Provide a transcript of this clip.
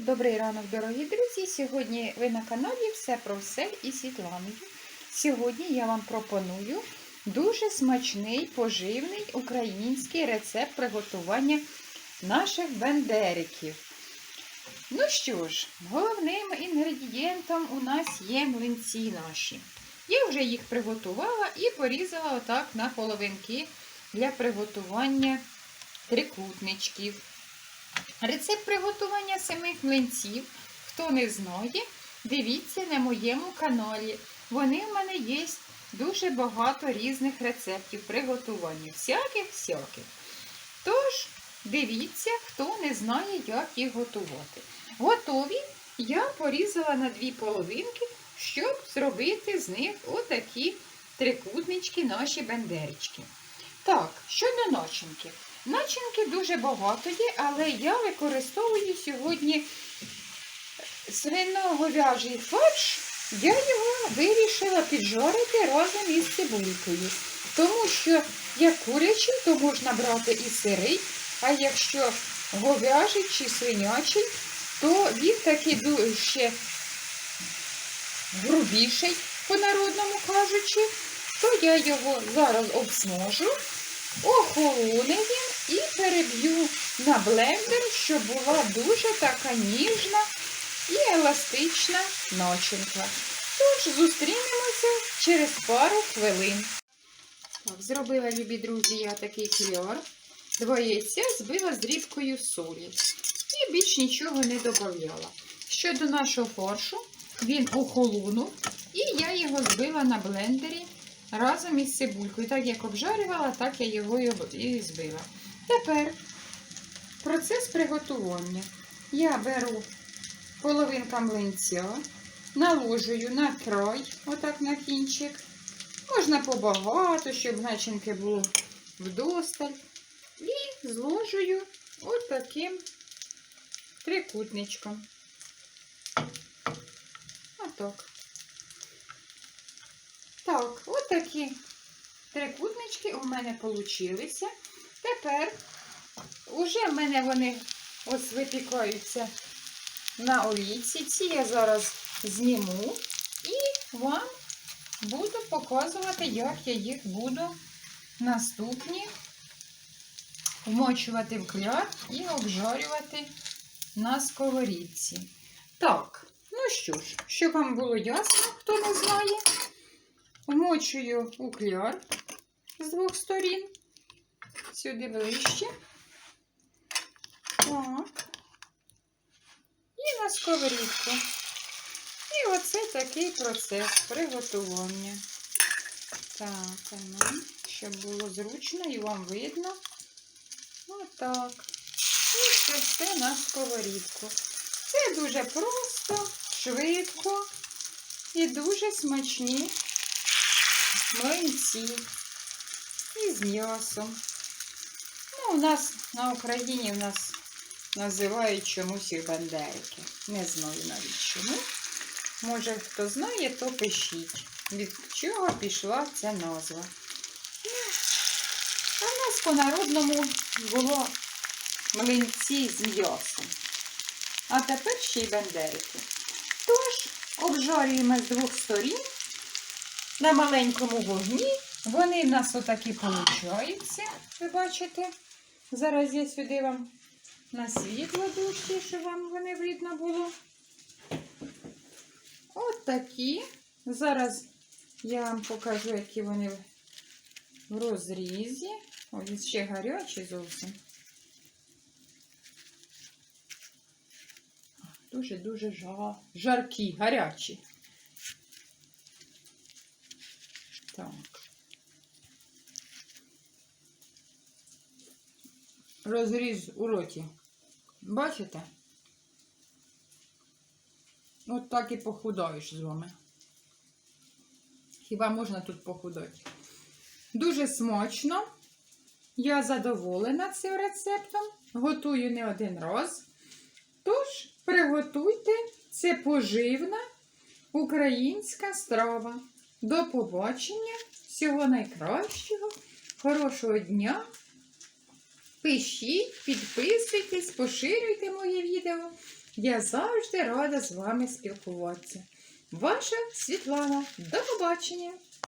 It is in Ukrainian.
Добрий ранок, дорогі друзі! Сьогодні ви на каналі Все про все із Світланою. Сьогодні я вам пропоную дуже смачний, поживний український рецепт приготування наших бендериків. Ну що ж, головним інгредієнтом у нас є млинці наші. Я вже їх приготувала і порізала отак на половинки для приготування трикутничків. Рецепт приготування самих млинців, хто не знає, дивіться на моєму каналі. Вони в мене є дуже багато різних рецептів приготування, всяких-всяких. Тож, дивіться, хто не знає, як їх готувати. Готові я порізала на дві половинки, щоб зробити з них отакі трикутнички, наші бендерички. Так, щодо начинки. Начинки дуже багато є, але я використовую сьогодні свино-говяжий фарш. Я його вирішила піджарити разом із цибулькою. Тому що як курячий, то можна брати і сирий, а якщо говяжий чи свинячий, то він такий дуже грубіший, по-народному кажучи, то я його зараз обсмажу, охолоне і переб'ю на блендер, щоб була дуже така ніжна і еластична начинка. Тож зустрінемося через пару хвилин. Так, зробила, любі друзі, я такий кльор. Два яйця збила з дрібкою солі. І більш нічого не додавала. Щодо нашого фаршу, він охолонув, і я його збила на блендері разом із цибулькою. Так як обжарювала, так я його і збила. Тепер процес приготування. Я беру половинка млинця, наложую на край, отак на кінчик. Можна побагато, щоб начинки було вдосталь. І зложую отаким трикутничком. Отак. Так, отакі трикутнички у мене получилися. Тепер уже в мене вони ось випікаються на олійці. Ці я зараз зніму і вам буду показувати, як я їх буду наступні вмочувати в кляр і обжарювати на сковорідці. Так, ну що ж, щоб вам було ясно, хто не знає, вмочую у кляр з двох сторін, сюди ближче. Так. І на сковорідку. І оце такий процес приготування. Так, ну, щоб було зручно і вам видно. Отак. І це все на сковорідку. Це дуже просто, швидко і дуже смачні млинці із м'ясом. Ну, у нас на Україні в нас називають чомусь їх бандерики. Не знаю навіть чому. Може, хто знає, то пишіть, від чого пішла ця назва. А в нас по-народному було млинці з м'ясом. А тепер ще й бандерики. Тож, обжарюємо з двох сторін на маленькому вогні. Вони в нас отакі получаються, ви бачите. Зараз я сюди вам на світло дужче, щоб вам вони видно було. От такі. Зараз я вам покажу, які вони в розрізі. Ось ще гарячі зовсім. Дуже-дуже жа... жаркі, гарячі. Так. Розріз у роті. Бачите? От так і похудаєш з вами. Хіба можна тут похудати? Дуже смачно. Я задоволена цим рецептом. Готую не один раз. Тож, приготуйте це поживна українська страва. До побачення. Всього найкращого. Хорошого дня. Пишіть, підписуйтесь, поширюйте моє відео. Я завжди рада з вами спілкуватися. Ваша Світлана. До побачення!